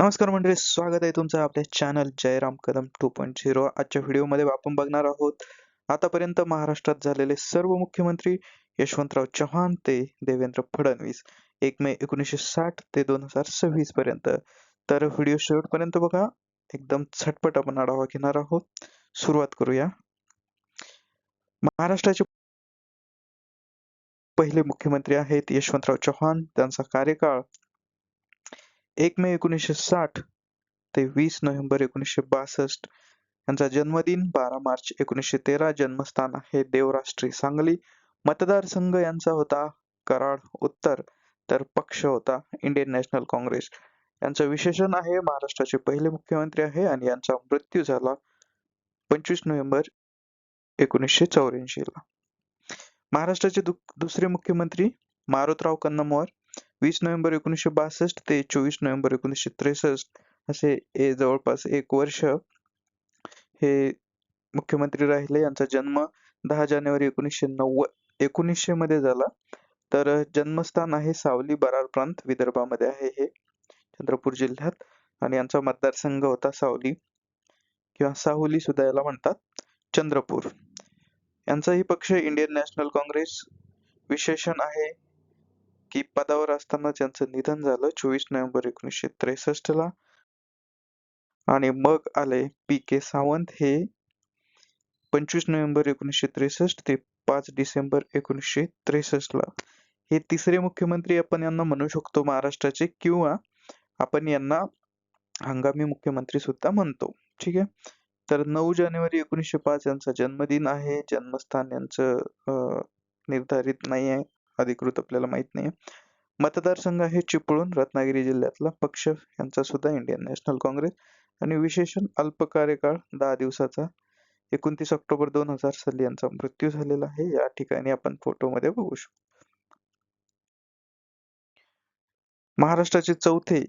नमस्कार मंडळी स्वागत आहे तुमचं आपल्या channel Jairam Kadam two point zero आजच्या व्हिडिओमध्ये आपण बघणार आहोत आतापर्यंत महाराष्ट्रात झालेले सर्व मुख्यमंत्री यशवंतराव चव्हाण ते देवेंद्र फडणवीस एक मे एकोणीसशे साठ ते दोन हजार सव्वीस पर्यंत. तर व्हिडिओ शेवटपर्यंत बघा एकदम झटपट आपण आढावा घेणार आहोत. सुरुवात करूया. महाराष्ट्राचे पहिले मुख्यमंत्री आहेत यशवंतराव चव्हाण त्यांचा कार्यकाळ एक मे एकोणीसशे साठ ते वीस नोव्हेंबर एकोणीसशे बासष्ट यांचा जन्मदिन. बारा मार्च एकोणीसशे तेरा जन्मस्थान आहे. देवराष्ट्री सांगली. मतदारसंघ यांचा होता कराड उत्तर तर पक्ष होता इंडियन नॅशनल काँग्रेस. यांचं विशेषण आहे महाराष्ट्राचे पहिले मुख्यमंत्री आहे आणि यांचा मृत्यू झाला पंचवीस नोव्हेंबर एकोणीसशे चौऱ्याऐंशी ला महाराष्ट्राचे दु दुसरे मुख्यमंत्री मारुतराव कन्नमवार वीस नोव्हेंबर एकोणीसशे बासष्ट ते चोवीस नोव्हेंबर एकोणीसशे त्रेसष्ट असे हे जवळपास एक वर्ष हे मुख्यमंत्री राहिले. यांचा जन्म दहा जानेवारी एकोणीसशे नव्वद एकोणीसशे मध्ये झाला. तर जन्मस्थान आहे सावली बरार प्रांत विदर्भामध्ये आहे हे चंद्रपूर जिल्ह्यात. आणि यांचा मतदारसंघ होता सावली किंवा साहुली सुद्धा याला म्हणतात चंद्रपूर. यांचाही पक्ष इंडियन नॅशनल काँग्रेस विशेषण आहे. की पदावर असताना त्यांचं निधन झालं चोवीस नोव्हेंबर एकोणीसशे त्रेसष्ट ला आणि मग आले पी के सावंत हे पंचवीस नोव्हेंबर एकोणीसशे त्रेसष्ट ते पाच डिसेंबर एकोणीसशे त्रेसष्ट ला हे तिसरे मुख्यमंत्री आपण यांना म्हणू शकतो महाराष्ट्राचे किंवा आपण यांना हंगामी मुख्यमंत्री सुद्धा म्हणतो. ठीक आहे? तर नऊ जानेवारी एकोणीसशे पाच यांचा जन्मदिन आहे. जन्मस्थान यांचं निर्धारित नाही आहे. अधिकृत आपल्याला माहीत नाही मतदारसंघ आहे चिपळूण रत्नागिरी जिल्ह्यातला पक्ष. यांचा सुद्धा इंडियन नॅशनल काँग्रेस. आणि विशेषण अल्प कार्यकाळ दहा दिवसाचा. एकोणतीस ऑक्टोबर दोन हजार साली यांचा मृत्यू झालेला आहे. या ठिकाणी आपण फोटोमध्ये बघू शकतो. महाराष्ट्राचे चौथे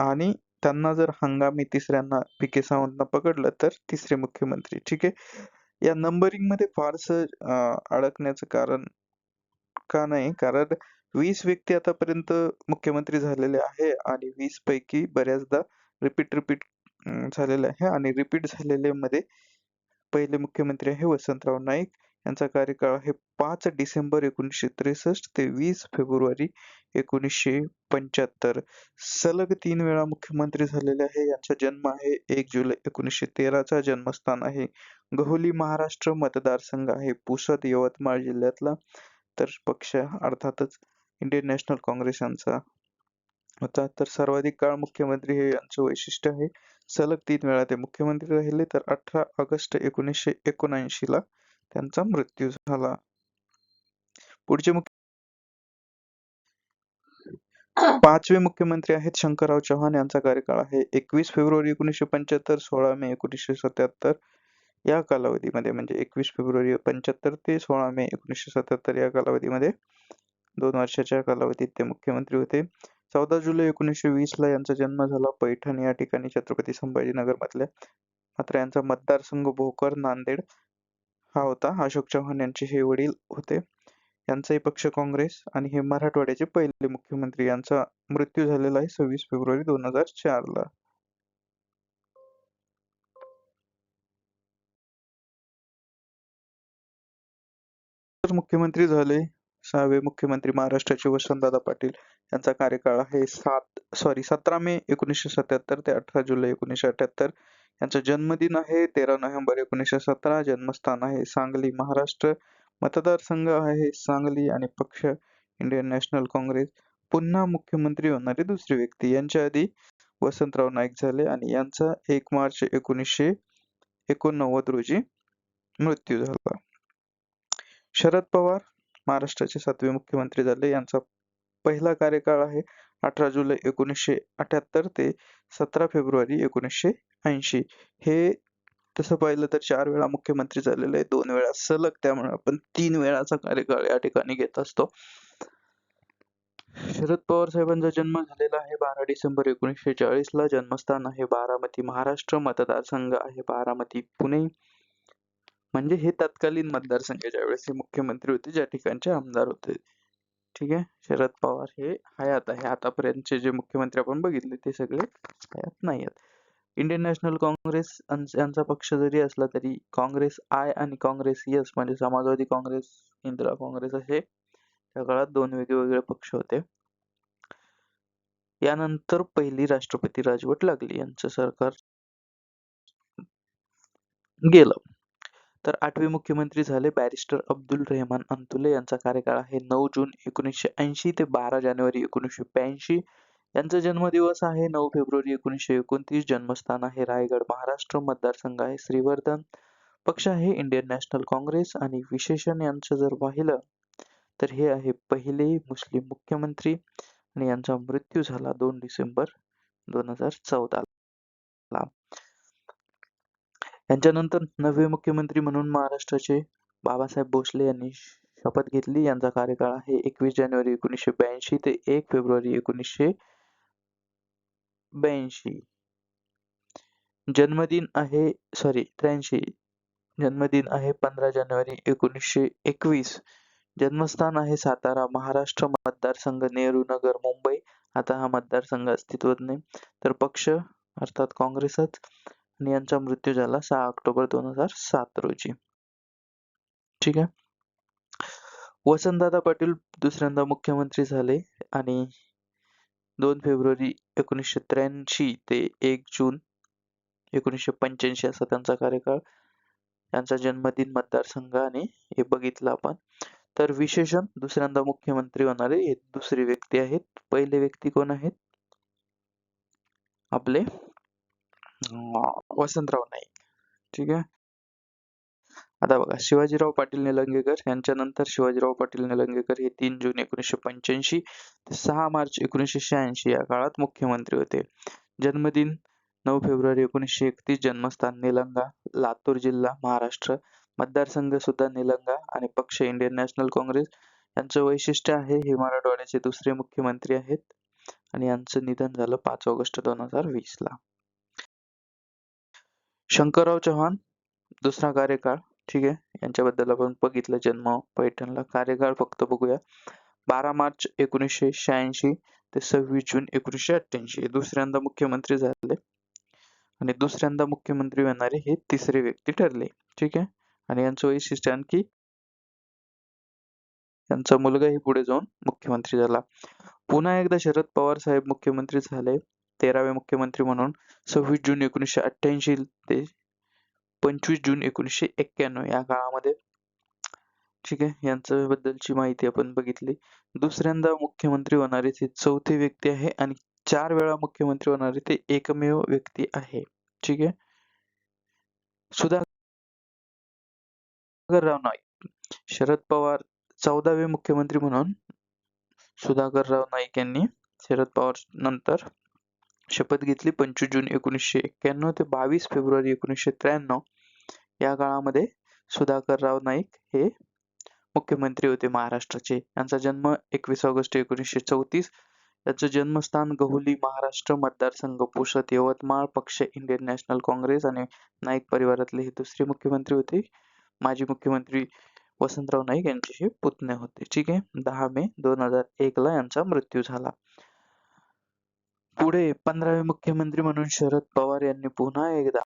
आणि त्यांना जर हंगामी तिसऱ्यांना पी के सावंतना पकडलं तर तिसरे मुख्यमंत्री. ठीक आहे? या नंबरिंगमध्ये फारस अडकण्याचं कारण का नाही? कारण वीस व्यक्ती आतापर्यंत मुख्यमंत्री झालेले आहे आणि वीस पैकी बऱ्याचदा रिपीट रिपीट झालेले आहे आणि रिपीट झालेले मध्ये पहिले मुख्यमंत्री आहे वसंतराव नाईक. यांचा कार्यकाळ आहे पाच डिसेंबर एकोणीसशे त्रेसष्ट ते वीस फेब्रुवारी एकोणीसशे पंच्याहत्तर. सलग तीन वेळा मुख्यमंत्री झालेले आहे. यांचा जन्म आहे एक जुलै एकोणीसशे तेराचा. जन्मस्थान आहे गहुली महाराष्ट्र मतदारसंघ आहे पुसद यवतमाळ जिल्ह्यातला. तर पक्ष अर्थातच इंडियन नॅशनल काँग्रेस यांचा होता. तर सर्वाधिक काळ मुख्यमंत्री हे यांचं वैशिष्ट्य आहे. सलग तीन वेळा ते मुख्यमंत्री राहिले तर अठरा ऑगस्ट एकोणीसशे एकोणऐंशी ला त्यांचा मृत्यू झाला. पुढचे मुख्य पाचवे मुख्यमंत्री आहेत शंकरराव चव्हाण. यांचा कार्यकाळ आहे एकवीस फेब्रुवारी एकोणीसशे पंच्याहत्तर सोळा मे एकोणीसशे सत्याहत्तर. या कालावधीमध्ये म्हणजे एकवीस फेब्रुवारी पंच्याहत्तर ते सोळा मे एकोणीसशे सत्याहत्तर या कालावधीमध्ये दोन वर्षाच्या कालावधीत ते मुख्यमंत्री होते. चौदा जुलै एकोणीसशे वीस ला यांचा जन्म झाला पैठण. या ठिकाणी छत्रपती संभाजीनगर मधल्या मात्र यांचा मतदारसंघ भोकर नांदेड हा होता. अशोक चव्हाण यांचे हे वडील होते. यांचाही पक्ष काँग्रेस आणि हे मराठवाड्याचे पहिले मुख्यमंत्री. यांचा मृत्यू झालेला आहे सव्वीस फेब्रुवारी दोन हजार चारला. मुख्यमंत्री झाले. सहावे मुख्यमंत्री महाराष्ट्राचे वसंतदादा पाटील यांचा कार्यकाळ आहे सात सॉरी सतरा मे एकोणीसशे सत्याहत्तर ते अठरा जुलै एकोणीसशे अठ्याहत्तर. यांचा जन्मदिन आहे तेरा नोव्हेंबर एकोणीसशे सतरा. जन्मस्थान आहे सांगली महाराष्ट्र. मतदारसंघ आहे सांगली आणि पक्ष इंडियन नॅशनल काँग्रेस. पुन्हा मुख्यमंत्री होणारी दुसरी व्यक्ती यांच्या आधी वसंतराव नाईक झाले आणि यांचा एक मार्च एकोणीसशे एकोणनव्वद रोजी मृत्यू झाला. शरद पवार महाराष्ट्राचे सातवे मुख्यमंत्री झाले. यांचा पहिला कार्यकाळ आहे अठरा जुलै एकोणीसशे अठ्याहत्तर ते सतरा फेब्रुवारी एकोणीसशे ऐंशी. हे तसं पाहिलं तर चार वेळा मुख्यमंत्री झालेले आहे दोन वेळा सलग त्यामुळे आपण तीन वेळाचा कार्यकाळ या ठिकाणी घेत असतो. शरद पवार साहेबांचा जन्म झालेला आहे बारा डिसेंबर एकोणीसशे चाळीस ला जन्मस्थान आहे बारामती महाराष्ट्र. मतदारसंघ आहे बारामती पुणे. म्हणजे हे तत्कालीन मतदारसंघाच्या वेळेस हे मुख्यमंत्री होते ज्या ठिकाणचे आमदार होते. ठीक आहे? शरद पवार हे हयात आहे. आतापर्यंतचे जे मुख्यमंत्री आपण बघितले ते सगळे हयात नाही आहेत इंडियन नॅशनल काँग्रेस यांचा पक्ष जरी असला तरी काँग्रेस आय आणि काँग्रेस यस म्हणजे समाजवादी काँग्रेस इंदिरा काँग्रेस असे त्या काळात दोन वेगवेगळे पक्ष होते. यानंतर पहिली राष्ट्रपती राजवट लागली. यांचं सरकार गेलं. तर आठवे मुख्यमंत्री झाले बॅरिस्टर अब्दुल रेहमान अंतुले. यांचा कार्यकाळ आहे नऊ जून एकोणीसशे ऐंशी ते बारा जानेवारी एकोणीसशे ब्याऐंशी. यांचा जन्मदिवस आहे नऊ फेब्रुवारी एकोणीसशे एकोणतीस. जन्मस्थान आहे रायगड महाराष्ट्र. मतदारसंघ आहे श्रीवर्धन. पक्ष आहे इंडियन नॅशनल काँग्रेस आणि विशेषण यांचं जर पाहिलं तर हे आहे पहिले मुस्लिम मुख्यमंत्री. आणि यांचा मृत्यू झाला दोन डिसेंबर दोन हजार चौदा यांच्यानंतर नवे मुख्यमंत्री म्हणून महाराष्ट्राचे बाबासाहेब भोसले यांनी शपथ घेतली. यांचा कार्यकाळ आहे एकवीस जानेवारी एकोणीसशे ब्याऐंशी ते एक फेब्रुवारी एकोणीसशे ब्याऐंशी. जन्मदिन आहे सॉरी त्र्याऐंशी. जन्मदिन आहे पंधरा जानेवारी एकोणीसशे एकवीस. जन्मस्थान आहे सातारा. महाराष्ट्र मतदारसंघ नेहरू नगर मुंबई. आता हा मतदारसंघ अस्तित्वात नाही. तर पक्ष अर्थात काँग्रेसच आणि यांचा मृत्यू झाला सहा ऑक्टोबर दोन हजार सात रोजी. ठीक आहे? वसंतदादा पाटील दुसऱ्यांदा मुख्यमंत्री झाले आणि दोन फेब्रुवारी एकोणीसशे त्र्याऐंशी ते एक जून एकोणीसशे पंच्याऐंशी असा त्यांचा कार्यकाळ त्यांचा जन्मदिन मतदारसंघ आणि हे बघितलं आपण. तर विशेषण दुसऱ्यांदा मुख्यमंत्री होणारे हे दुसरी व्यक्ती आहेत. पहिले व्यक्ती कोण आहेत? आपले वसंतराव नाईक. ठीक आहे? आता बघा शिवाजीराव पाटील निलंगेकर यांच्यानंतर शिवाजीराव पाटील निलंगेकर हे तीन जून एकोणीसशे पंच्याऐंशी ते सहा मार्च एकोणीसशे शहाऐंशी या काळात मुख्यमंत्री होते. जन्मदिन नऊ फेब्रुवारी एकोणीसशे एकतीस जन्मस्थान निलंगा लातूर जिल्हा महाराष्ट्र. मतदारसंघ सुद्धा निलंगा आणि पक्ष इंडियन नॅशनल काँग्रेस. यांचं वैशिष्ट्य आहे हे मराठवाड्याचे दुसरे मुख्यमंत्री आहेत. आणि यांचं निधन झालं पाच ऑगस्ट दोन हजार वीस ला शंकरराव चव्हाण दुसरा कार्यकाळ ठीक आहे? यांच्याबद्दल आपण बघितलं जन्म पैठणला. कार्यकाळ फक्त बघूया. बारा मार्च एकोणीसशे शहाऐंशी ते सव्वीस जून एकोणीसशे अठ्ठ्याऐंशी. हे दुसऱ्यांदा मुख्यमंत्री झाले. आणि दुसऱ्यांदा मुख्यमंत्री होणारे हे तिसरे व्यक्ती ठरले. ठीक आहे? आणि यांचं वैशिष्ट्य आणखी? यांचा मुलगाही पुढे जाऊन मुख्यमंत्री झाला. पुन्हा एकदा शरद पवार साहेब मुख्यमंत्री झाले. तेरावे मुख्यमंत्री म्हणून सव्वीस जून एकोणीसशे अठ्ठ्याऐंशी ते पंचवीस जून एकोणीसशे एक्क्याण्णव या काळामध्ये. ठीक आहे यांच्या बद्दलची माहिती आपण बघितली. दुसऱ्यांदा मुख्यमंत्री होणारे ते चौथे व्यक्ती आहे आणि चार वेळा मुख्यमंत्री होणारे ते एकमेव व्यक्ती आहे. ठीक आहे? सुधाकरराव नाईक. शरद पवार चौदावे मुख्यमंत्री म्हणून सुधाकरराव नाईक यांनी शरद पवार नंतर शपथ घेतली पंचवीस जून एकोणीसशे एक्क्याण्णव ते बावीस फेब्रुवारी एकोणीसशे त्र्याण्णव. या काळामध्ये सुधाकरराव नाईक हे मुख्यमंत्री होते महाराष्ट्राचे. यांचा जन्म एकवीस ऑगस्ट एकोणीसशे चौतीस. याचं जन्मस्थान गहुली महाराष्ट्र मतदारसंघ पुसद यवतमाळ पक्ष इंडियन नॅशनल काँग्रेस आणि नाईक परिवारातले हे दुसरे मुख्यमंत्री होते. माजी मुख्यमंत्री वसंतराव नाईक यांचे हे पुतणे होते. ठीक आहे. दहा मे दोन हजार एक ला यांचा मृत्यू झाला. पुढे पंधरावे मुख्यमंत्री म्हणून शरद पवार यांनी पुन्हा एकदा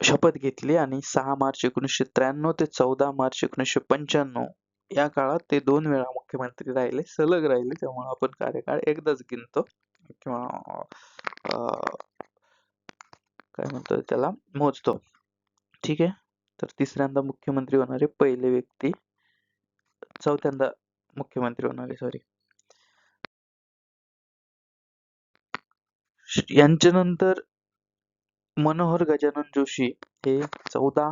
शपथ घेतली आणि सहा मार्च एकोणीसशे त्र्याण्णव ते चौदा मार्च एकोणीसशे पंच्याण्णव या काळात ते दोन वेळा मुख्यमंत्री राहिले सलग राहिले. त्यामुळे आपण कार्यकाळ एकदाच गिनतो. किंवा अं, काय म्हणतो त्याला? मोजतो. ठीक आहे. तर तिसऱ्यांदा मुख्यमंत्री होणारे पहिले व्यक्ती चौथ्यांदा मुख्यमंत्री होणारे सॉरी यांच्यानंतर मनोहर गजानन जोशी हे चौदा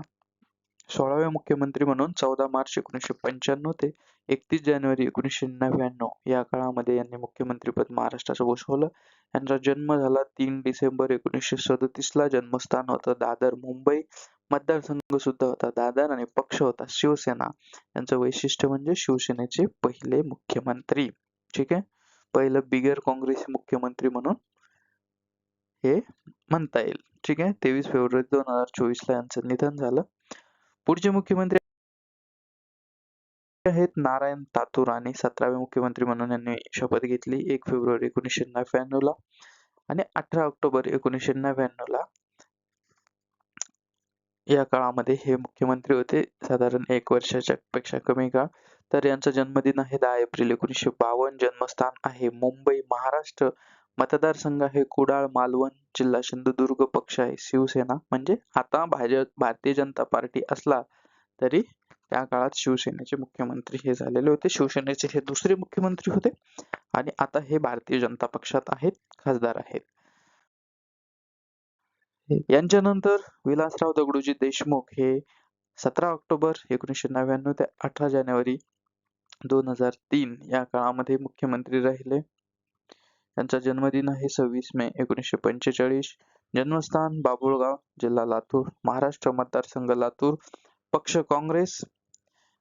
सोळावे मुख्यमंत्री म्हणून चौदा मार्च एकोणीसशे पंच्याण्णव ते एकतीस जानेवारी एकोणीसशे नव्याण्णव या काळामध्ये यांनी मुख्यमंत्रीपद महाराष्ट्राचं भूषवलं. यांचा जन्म झाला तीन डिसेंबर एकोणीसशे सदतीस ला जन्मस्थान होतं दादर मुंबई. मतदारसंघ सुद्धा होता. दादर आणि पक्ष होता शिवसेना. यांचं वैशिष्ट्य म्हणजे शिवसेनेचे पहिले मुख्यमंत्री. ठीक आहे? पहिलं बिगर काँग्रेस मुख्यमंत्री म्हणून हे म्हणता येईल. ठीक आहे? तेवीस फेब्रुवारी दोन हजार चोवीस ला यांचं निधन झालं. पुढचे मुख्यमंत्री आहेत नारायण तातूर आणि सतरावे मुख्यमंत्री म्हणून यांनी शपथ घेतली. एक फेब्रुवारी एकोणीसशे नव्याण्णव ला आणि अठरा ऑक्टोबर एकोणीसशे नव्याण्णव ला या काळामध्ये हे मुख्यमंत्री होते. साधारण एक वर्षाच्या पेक्षा कमी काळ. तर यांचा जन्मदिन आहे दहा एप्रिल एकोणीसशे बावन्न. जन्मस्थान आहे मुंबई महाराष्ट्र. मतदारसंघ आहे कुडाळ मालवण जिल्हा. सिंधुदुर्ग पक्ष आहे. शिवसेना म्हणजे आता भाजप भारतीय जनता पार्टी असला तरी त्या काळात शिवसेनेचे मुख्यमंत्री हे झालेले होते. शिवसेनेचे हे दुसरे मुख्यमंत्री होते. आणि आता हे भारतीय जनता पक्षात आहेत खासदार आहेत. यांच्यानंतर विलासराव दगडूजी देशमुख हे सतरा ऑक्टोबर एकोणीसशे नव्याण्णव ते अठरा जानेवारी दोन हजार तीन या काळामध्ये मुख्यमंत्री राहिले. त्यांचा जन्मदिन आहे सव्वीस मे एकोणीसशे पंचेचाळीस. जन्मस्थान बाभुळगाव जिल्हा लातूर महाराष्ट्र मतदारसंघ लातूर पक्ष काँग्रेस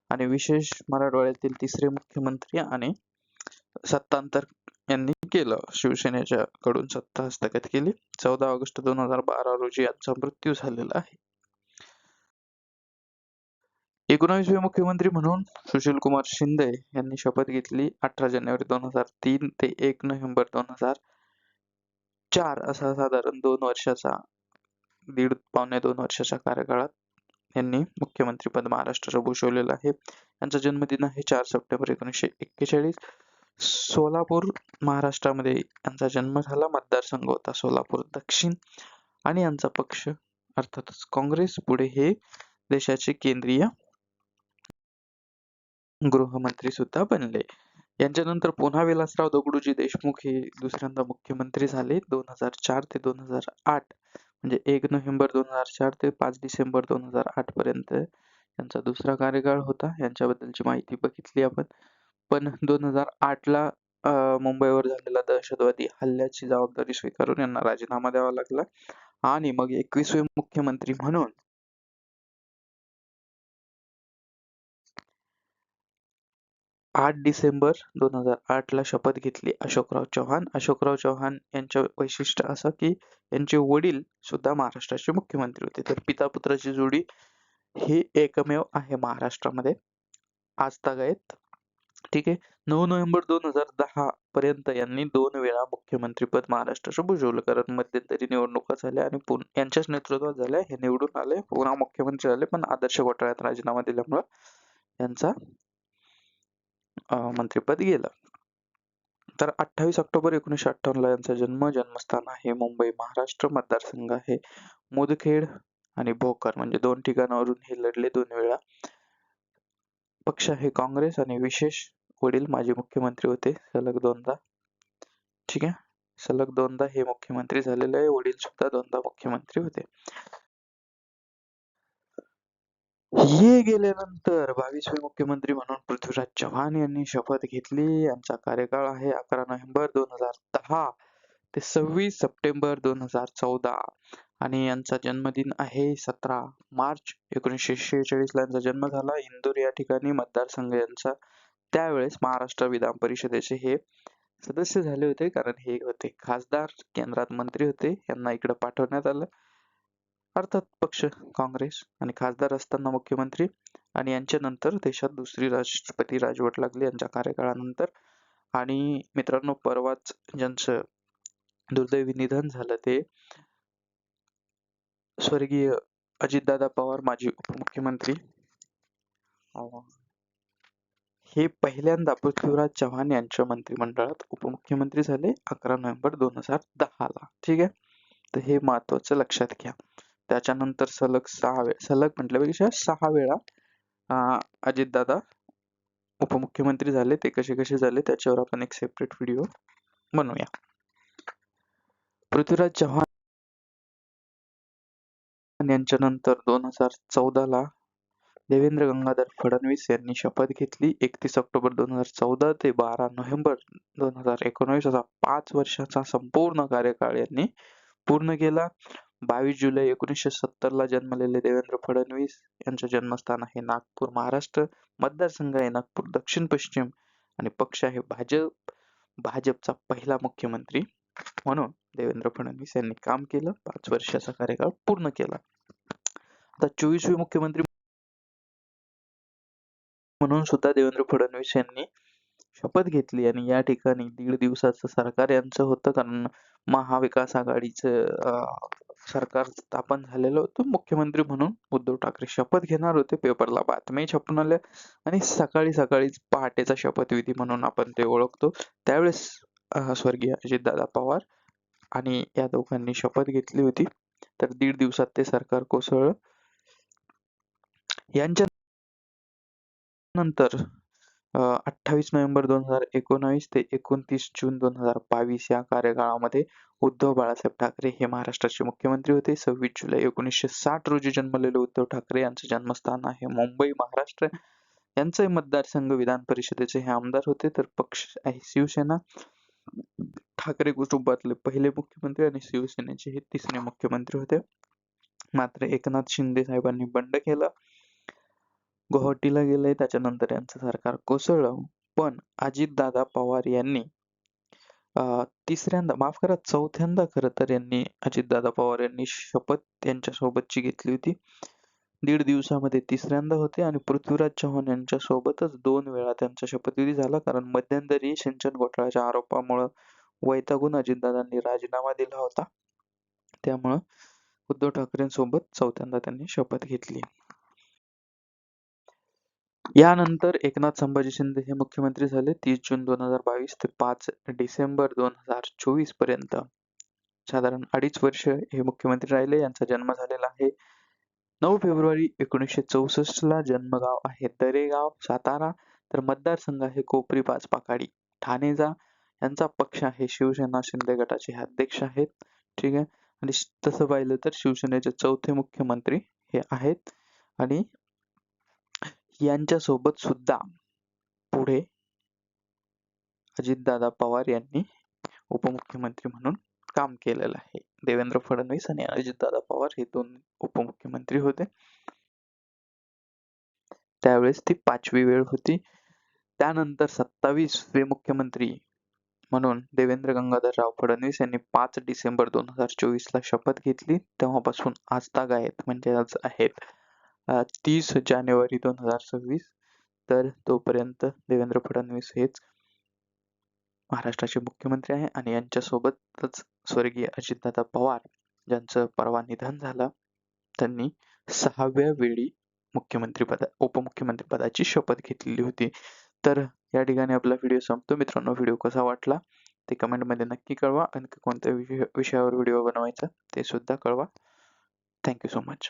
आणि विशेष मराठवाड्यातील तिसरे मुख्यमंत्री आणि सत्तांतर यांनी केलं. शिवसेनेच्या कडून सत्ता हस्तगत केली. चौदा ऑगस्ट दोन हजार बारा रोजी यांचा मृत्यू झालेला आहे. एकोणावीसवे मुख्यमंत्री म्हणून सुशील कुमार शिंदे यांनी शपथ घेतली. अठरा जानेवारी दोन हजार तीन ते एक नोव्हेंबर दोन हजार चार असा साधारण दोन वर्षाचा दीड पावणे दोन वर्षाच्या कार्यकाळात यांनी मुख्यमंत्री पद महाराष्ट्राचं भूषवलेलं आहे. यांचा जन्मदिन आहे चार सप्टेंबर एकोणीसशे एक्केचाळीस. सोलापूर महाराष्ट्रामध्ये यांचा जन्म झाला. मतदारसंघ होता सोलापूर दक्षिण आणि यांचा पक्ष अर्थातच काँग्रेस. पुढे हे देशाचे केंद्रीय गृहमंत्री सुद्धा बनले. यांच्यानंतर पुन्हा विलासराव दगडूजी देशमुख हे दुसऱ्यांदा मुख्यमंत्री झाले. दोन हजार चार ते दोन हजार आठ म्हणजे एक नोव्हेंबर दोन हजार चार ते पाच डिसेंबर दोन हजार आठ पर्यंत यांचा दुसरा कार्यकाळ होता. यांच्याबद्दलची माहिती बघितली आपण. पण दोन हजार आठ ला अं, मुंबईवर झालेला दहशतवादी हल्ल्याची जबाबदारी स्वीकारून यांना राजीनामा द्यावा लागला आणि मग एकवीसवे मुख्यमंत्री म्हणून आठ डिसेंबर दोन हजार आठ ला शपथ घेतली अशोकराव चव्हाण. अशोकराव चव्हाण यांचं वैशिष्ट्य असं की यांचे वडील सुद्धा महाराष्ट्राचे मुख्यमंत्री होते. तर पिता पुत्राची जोडी ही एकमेव आहे महाराष्ट्रामध्ये. आजतागायत ठीक आहे. नऊ नोव्हेंबर दोन हजार दहा पर्यंत यांनी दोन वेळा मुख्यमंत्रीपद महाराष्ट्राचं भूषवलं कारण मध्यंतरी निवडणुका झाल्या आणि पुन यांच्याच नेतृत्वात झाल्या. हे निवडून आले. पुन्हा मुख्यमंत्री झाले पण आदर्श घोटाळ्यात राजीनामा दिल्यामुळं यांचा मंत्रीपद गेलं. तर अठ्ठावीस ऑक्टोबर एकोणीसशे अठ्ठावन्नला यांचा जन्म जन्मस्थान आहे मुंबई. महाराष्ट्र मतदारसंघ आहे. मुदखेड आणि भोकर म्हणजे दोन ठिकाणावरून हे लढले दोन वेळा. पक्ष आहे काँग्रेस आणि विशेष वडील माजी मुख्यमंत्री होते सलग दोनदा. ठीक आहे? सलग दोनदा हे मुख्यमंत्री झालेले आहे वडील सुद्धा दोनदा मुख्यमंत्री होते. हे गेल्यानंतर बावीसवे मुख्यमंत्री म्हणून पृथ्वीराज चव्हाण यांनी शपथ घेतली. यांचा कार्यकाळ आहे अकरा नोव्हेंबर दोन हजार दहा ते सव्वीस सप्टेंबर दोन हजार चौदा. आणि यांचा जन्मदिन आहे सतरा मार्च एकोणीसशे शेहेचाळीस ला यांचा जन्म झाला इंदूर या ठिकाणी. मतदारसंघ यांचा त्यावेळेस महाराष्ट्र विधान परिषदेचे हे सदस्य झाले होते. कारण हे होते खासदार केंद्रात मंत्री होते. यांना इकडे पाठवण्यात आलं. अर्थात पक्ष काँग्रेस आणि खासदार असताना मुख्यमंत्री आणि यांच्यानंतर देशात दुसरी राष्ट्रपती राजवट लागली यांच्या कार्यकाळानंतर. आणि मित्रांनो परवाच ज्यांचं दुर्दैवी निधन झालं ते स्वर्गीय अजितदादा पवार माजी उपमुख्यमंत्री. हे पहिल्यांदा पृथ्वीराज चव्हाण यांच्या मंत्रिमंडळात उपमुख्यमंत्री झाले अकरा नोव्हेंबर दोन हजार दहाला. ठीक आहे? तर हे महत्वाचं लक्षात घ्या. त्याच्यानंतर सलग सहा वेळा सलग म्हटल्यापेक्षा सहा वेळा अजितदादा उपमुख्यमंत्री झाले. ते कसे कसे झाले त्याच्यावर आपण एक सेपरेट व्हिडिओ बनवूया. पृथ्वीराज चव्हाण यांच्या नंतर दोन हजार चौदाला देवेंद्र गंगाधर फडणवीस यांनी शपथ घेतली. एकतीस ऑक्टोबर दोन हजार चौदा ते बारा नोव्हेंबर दोन हजार एकोणवीस असा पाच वर्षाचा संपूर्ण कार्यकाळ यांनी पूर्ण केला. बावीस जुलै एकोणीसशे सत्तर ला जन्मलेले देवेंद्र फडणवीस यांचं जन्मस्थान आहे नागपूर महाराष्ट्र. मतदारसंघ आहे नागपूर दक्षिण पश्चिम आणि पक्ष आहे भाजप. भाजपचा पहिला मुख्यमंत्री म्हणून देवेंद्र फडणवीस यांनी काम केलं. पाच वर्षाचा कार्यकाळ पूर्ण केला. आता चोवीसवे मुख्यमंत्री म्हणून सुद्धा देवेंद्र फडणवीस यांनी शपथ घेतली आणि या ठिकाणी दीड दिवसाचं सरकार यांचं होतं. कारण महाविकास आघाडीचं सरकार स्थापन झालेलं होतं. मुख्यमंत्री म्हणून उद्धव ठाकरे शपथ घेणार होते. पेपरला बातमी छापून आल्या. आणि सकाळी सकाळीच पहाटेचा शपथविधी म्हणून आपण ते ओळखतो. त्यावेळेस स्वर्गीय अजितदादा पवार आणि या दोघांनी शपथ घेतली होती. तर दीड दिवसात ते सरकार कोसळलं. यांच्या नंतर अठ्ठावीस नोव्हेंबर दोन हजार एकोणावीस ते एकोणतीस जून दोन हजार बावीस या कार्यकाळामध्ये उद्धव बाळासाहेब ठाकरे हे महाराष्ट्राचे मुख्यमंत्री होते. सव्वीस जुलै एकोणीसशे साठ रोजी जन्मलेले उद्धव ठाकरे यांचे जन्मस्थान आहे मुंबई महाराष्ट्र. यांचे मतदारसंघ विधान परिषदेचे हे आमदार होते. तर पक्ष आहे शिवसेना. ठाकरे कुटुंबातले पहिले मुख्यमंत्री आणि शिवसेनेचे हे तिसरे मुख्यमंत्री होते. मात्र एकनाथ शिंदे साहेबांनी बंड केलं. गुवाहाटीला गेले त्याच्यानंतर यांचं सरकार कोसळलं. पण अजितदादा पवार यांनी अं, तिसऱ्यांदा माफ करा चौथ्यांदा खरं तर यांनी अजितदादा पवार यांनी शपथ त्यांच्या सोबतची घेतली होती. दीड दिवसामध्ये तिसऱ्यांदा होते आणि पृथ्वीराज चव्हाण यांच्या सोबतच दोन वेळा त्यांचा शपथविधी झाला. कारण मध्यंतरी सिंचन घोटाळ्याच्या आरोपामुळं वैतागून अजितदादांनी राजीनामा दिला होता. त्यामुळं उद्धव ठाकरेंसोबत चौथ्यांदा त्यांनी शपथ घेतली. यानंतर एकनाथ संभाजी शिंदे हे मुख्यमंत्री झाले तीस जून दोन हजार बावीस ते पाच डिसेंबर दोन हजार चोवीसपर्यंत. साधारण अडीच वर्ष हे मुख्यमंत्री राहिले. यांचा जन्म झालेला आहे नऊ फेब्रुवारी एकोणीसशे चौसष्ट ला. जन्मगाव आहे दरेगाव सातारा. तर मतदारसंघ आहे कोपरी पाच पाकाडी ठाणेजा यांचा पक्ष आहे शिवसेना शिंदे गटाचे हे अध्यक्ष आहेत. ठीक आहे? आणि तसं पाहिलं तर शिवसेनेचे चौथे मुख्यमंत्री हे आहेत. आणि यांच्यासोबत सुद्धा पुढे अजितदादा पवार यांनी उपमुख्यमंत्री म्हणून काम केलेलं आहे. देवेंद्र फडणवीस आणि अजितदादा पवार हे दोन उपमुख्यमंत्री होते. त्यावेळेस ती पाचवी वेळ होती. त्यानंतर सत्तावीसवे मुख्यमंत्री म्हणून देवेंद्र गंगाधरराव फडणवीस यांनी पाच डिसेंबर दोन हजार चोवीस ला शपथ घेतली. तेव्हापासून आजतागायत म्हणजे आज आहेत. तीस जानेवारी दोन हजार सव्वीस. तर तोपर्यंत देवेंद्र फडणवीस हेच महाराष्ट्राचे मुख्यमंत्री आहे आणि यांच्यासोबतच स्वर्गीय अजितदादा पवार ज्यांचं परवा निधन झालं. त्यांनी सहाव्या वेळी मुख्यमंत्री पदा उपमुख्यमंत्री पदाची शपथ घेतलेली होती. तर या ठिकाणी आपला व्हिडिओ संपतो. मित्रांनो व्हिडिओ कसा वाटला ते कमेंटमध्ये नक्की कळवा. आणि कोणत्या विषय- विषयावर व्हिडिओ बनवायचा ते सुद्धा कळवा. Thank you so much.